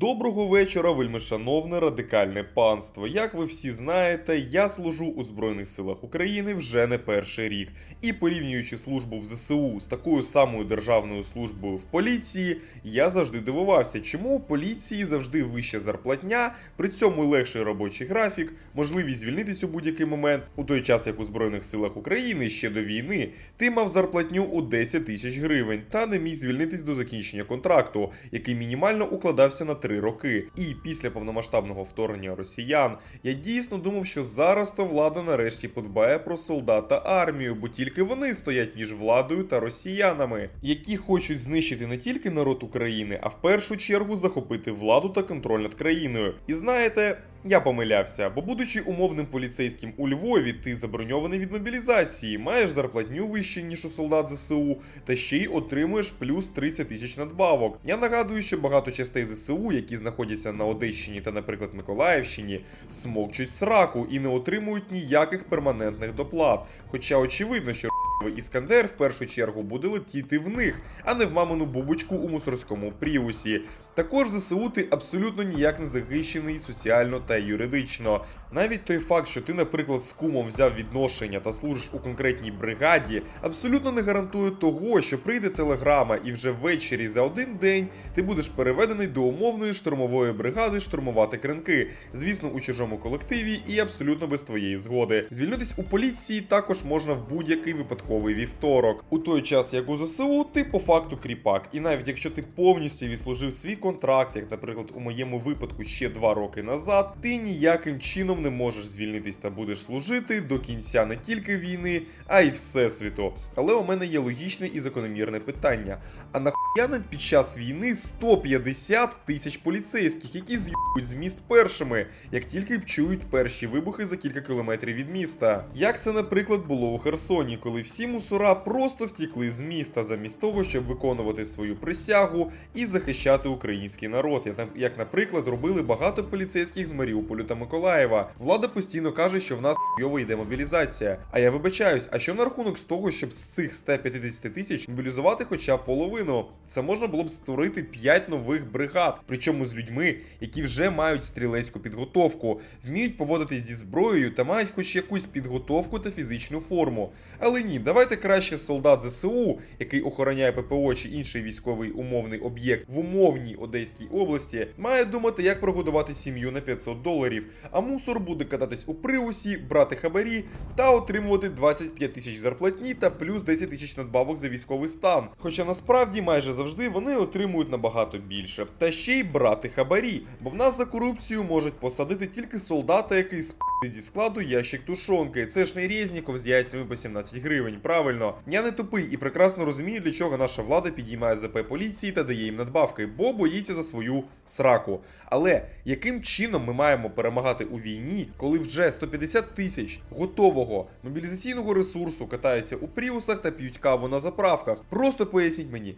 Доброго вечора, вельмишановне радикальне панство. Як ви всі знаєте, я служу у Збройних силах України вже не перший рік. І порівнюючи службу в ЗСУ з такою самою державною службою в поліції, я завжди дивувався, чому у поліції завжди вища зарплатня, при цьому легший робочий графік, можливість звільнитись у будь-який момент, у той час як у Збройних силах України ще до війни ти мав зарплатню у 10 тисяч гривень та не міг звільнитись до закінчення контракту, який мінімально укладався на 3 роки. І після повномасштабного вторгнення росіян я дійсно думав, що зараз то влада нарешті подбає про солдат та армію, бо тільки вони стоять між владою та росіянами, які хочуть знищити не тільки народ України, а в першу чергу захопити владу та контроль над країною. І знаєте. Я помилявся, бо будучи умовним поліцейським у Львові, ти заброньований від мобілізації, маєш зарплатню вище, ніж у солдат ЗСУ, та ще й отримуєш плюс 30 тисяч надбавок. Я нагадую, що багато частей ЗСУ, які знаходяться на Одещині та, наприклад, Миколаївщині, смокчуть сраку і не отримують ніяких перманентних доплат. Хоча очевидно, що Іскандер в першу чергу буде летіти в них, а не в мамину бубочку у мусорському пріусі. Також ЗСУ ти абсолютно ніяк не захищений соціально та юридично. Навіть той факт, що ти, наприклад, з кумом взяв відношення та служиш у конкретній бригаді, абсолютно не гарантує того, що прийде телеграма і вже ввечері за один день ти будеш переведений до умовної штурмової бригади штурмувати кринки, звісно, у чужому колективі і абсолютно без твоєї згоди. Звільнитись у поліції також можна в будь-який випадковий вівторок. У той час, як у ЗСУ, ти по факту кріпак, і навіть якщо ти повністю відслужив свій контракт, як, наприклад, у моєму випадку ще два роки назад, ти ніяким чином не можеш звільнитись та будеш служити до кінця не тільки війни, а й всесвіту. Але у мене є логічне і закономірне питання: а нахуя нам під час війни 150 тисяч поліцейських, які з'їбуть з міст першими, як тільки чують перші вибухи за кілька кілометрів від міста? Як це, наприклад, було у Херсоні, коли всі мусора просто втікли з міста замість того, щоб виконувати свою присягу і захищати український народ, як, наприклад, робили багато поліцейських з Маріуполю та Миколаєва. Влада постійно каже, що в нас йова йде мобілізація. А я вибачаюсь, а що на рахунок з того, щоб з цих 150 тисяч мобілізувати хоча б половину? Це можна було б створити 5 нових бригад, причому з людьми, які вже мають стрілецьку підготовку, вміють поводитись зі зброєю та мають хоч якусь підготовку та фізичну форму. Але ні, давайте краще солдат ЗСУ, який охороняє ППО чи інший військовий умовний об'єкт в умовній Одеській області, має думати, як прогодувати сім'ю на 500 доларів. А мусор буде кататись у приусі, брати хабарі та отримувати 25 тисяч зарплатні та плюс 10 тисяч надбавок за військовий стан. Хоча насправді майже завжди вони отримують набагато більше. Та ще й брати хабарі, бо в нас за корупцію можуть посадити тільки солдата, який сп зі складу ящик тушонки. Це ж не Резніков з яйцями по 17 гривень. Правильно, я не тупий і прекрасно розумію, для чого наша влада підіймає ЗП поліції та дає їм надбавки, бо боїться за свою сраку. Але яким чином ми маємо перемагати у війні, коли вже 150 тисяч готового мобілізаційного ресурсу катаються у пріусах та п'ють каву на заправках? Просто поясніть мені.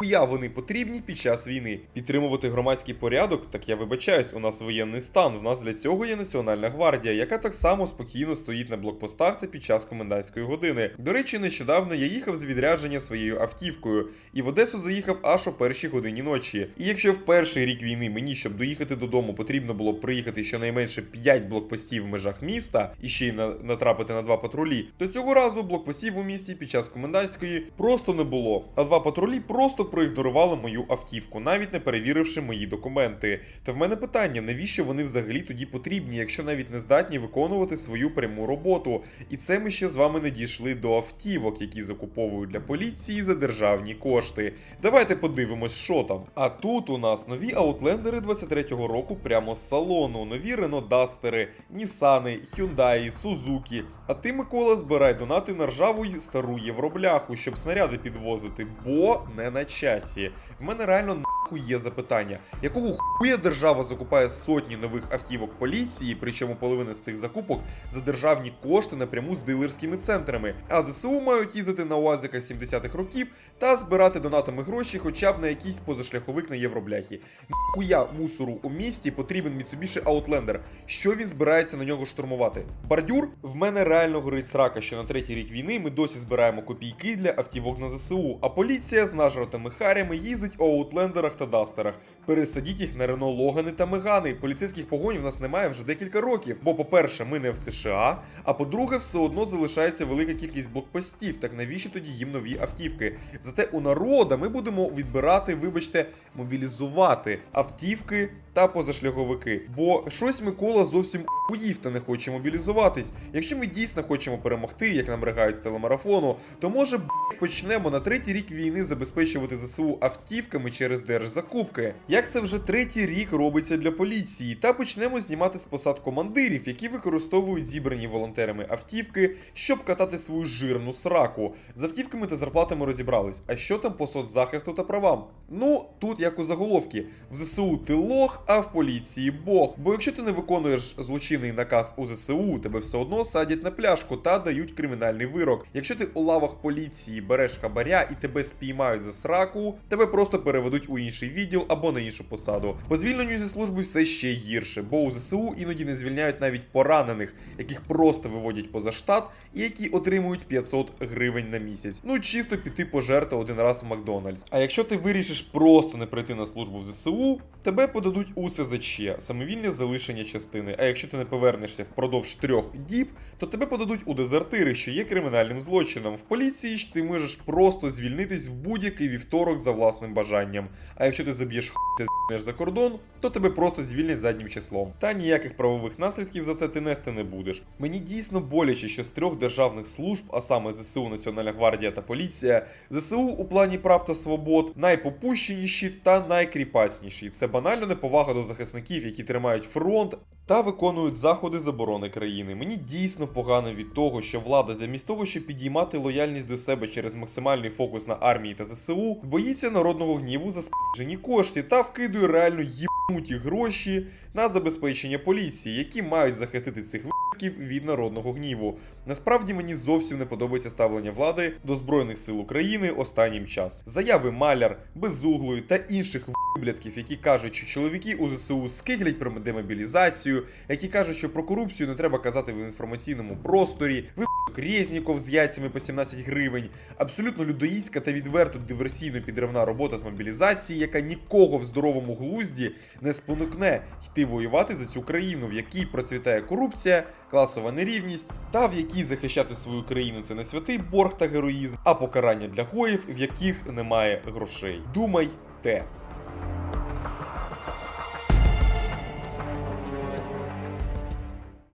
Нахуя вони потрібні під час війни? Підтримувати громадський порядок? Так я вибачаюсь, у нас воєнний стан. В нас для цього є Національна гвардія, яка так само спокійно стоїть на блокпостах та під час комендантської години. До речі, нещодавно я їхав з відрядження своєю автівкою, і в Одесу заїхав аж о першій годині ночі. І якщо в перший рік війни мені, щоб доїхати додому, потрібно було приїхати щонайменше 5 блокпостів в межах міста і ще й на, натрапити на два патрулі, то цього разу блокпостів у місті під час комендантської просто не було. А два патрулі просто проігнорували мою автівку, навіть не перевіривши мої документи. То в мене питання, навіщо вони взагалі тоді потрібні, якщо навіть не здатні виконувати свою пряму роботу? І це ми ще з вами не дійшли до автівок, які закуповують для поліції за державні кошти. Давайте подивимось, що там. А тут у нас нові аутлендери 23-го року прямо з салону, нові Renault Дастери, Нісани, Hyundai, Сузуки. А ти, Микола, збирай донати на ржаву й стару євробляху, щоб снаряди підвозити, бо не на часі. В мене реально є запитання, якого хуя держава закупає сотні нових автівок поліції, причому половина з цих закупок за державні кошти напряму з дилерськими центрами. А ЗСУ мають їздити на УАЗиках 70-х років та збирати донатами гроші хоча б на якийсь позашляховик на євробляхі. Нахуя мусору у місті потрібен Mitsubishi Outlander. Що він збирається на нього штурмувати? Бордюр в мене реально горить срака, що на третій рік війни ми досі збираємо копійки для автівок на ЗСУ, а поліція з нажратими харями їздить у аутлендерах та Дастерах. Пересадіть їх на Рено Логани та Мегани. Поліцейських погонів в нас немає вже декілька років. Бо, по-перше, ми не в США. А по-друге, все одно залишається велика кількість блокпостів. Так навіщо тоді їм нові автівки? Зате у народа ми будемо відбирати, вибачте, мобілізувати автівки та позашляховики. Бо щось Микола зовсім уїв та не хоче мобілізуватись. Якщо ми дійсно хочемо перемогти, як нам ригають з телемарафону, то може б почнемо на третій рік війни забезпечувати ЗСУ автівками через держзакупки. Як це вже третій рік робиться для поліції, та почнемо знімати з посад командирів, які використовують зібрані волонтерами автівки, щоб катати свою жирну сраку. З автівками та зарплатами розібрались. А що там по соцзахисту та правам? Ну тут як у заголовки: в ЗСУ ти лох, а в поліції Бог. Бо якщо ти не виконуєш злочинний наказ у ЗСУ, тебе все одно садять на пляшку та дають кримінальний вирок. Якщо ти у лавах поліції береш хабаря і тебе спіймають за сраку, тебе просто переведуть у інший відділ або на іншу посаду. По звільненню зі служби все ще гірше, бо у ЗСУ іноді не звільняють навіть поранених, яких просто виводять поза штат і які отримують 500 гривень на місяць. Ну чисто піти пожерти один раз в Макдональдс. А якщо ти вирішиш просто не прийти на службу в ЗСУ, тебе подадуть у СЗЧ, самовільне залишення частини. А якщо ти не повернешся впродовж трьох діб, то тебе подадуть у дезертири, що є кримінальним злочином. В поліції ж ти можеш просто звільнитись в будь-який вівторок за власним бажанням. А якщо ти заб'єш хуй з**неш за кордон, то тебе просто звільнять заднім числом. Та ніяких правових наслідків за це ти нести не будеш. Мені дійсно боляче, що з трьох державних служб, а саме ЗСУ, Національна гвардія та поліція, ЗСУ у плані прав та свобод найпопущеніші та найкріпасніші. Це банально неповага до захисників, які тримають фронт та виконують заходи заборони країни. Мені дійсно погано від того, що влада, замість того, щоб підіймати лояльність до себе через максимальний фокус на армії та ЗСУ, боїться народного гніву за спожені кошти та вкидує реально їбнуті гроші на забезпечення поліції, які мають захистити цих випадків від народного гніву. Насправді мені зовсім не подобається ставлення влади до Збройних сил України останнім часом. Заяви Маляр, Безуглої та інших виблядків, які кажуть, що чоловіки у ЗСУ скиглять про демобілізацію, які кажуть, що про корупцію не треба казати в інформаційному просторі. Випадок Резніков з яйцями по 17 гривень, абсолютно людоїська та відверто диверсійно-підривна робота з мобілізації, яка нікого в здоровому глузді не спонукне йти воювати за цю країну, в якій процвітає корупція, класова нерівність, та в якій захищати свою країну це не святий борг та героїзм, а покарання для гоїв, в яких немає грошей. Думай те.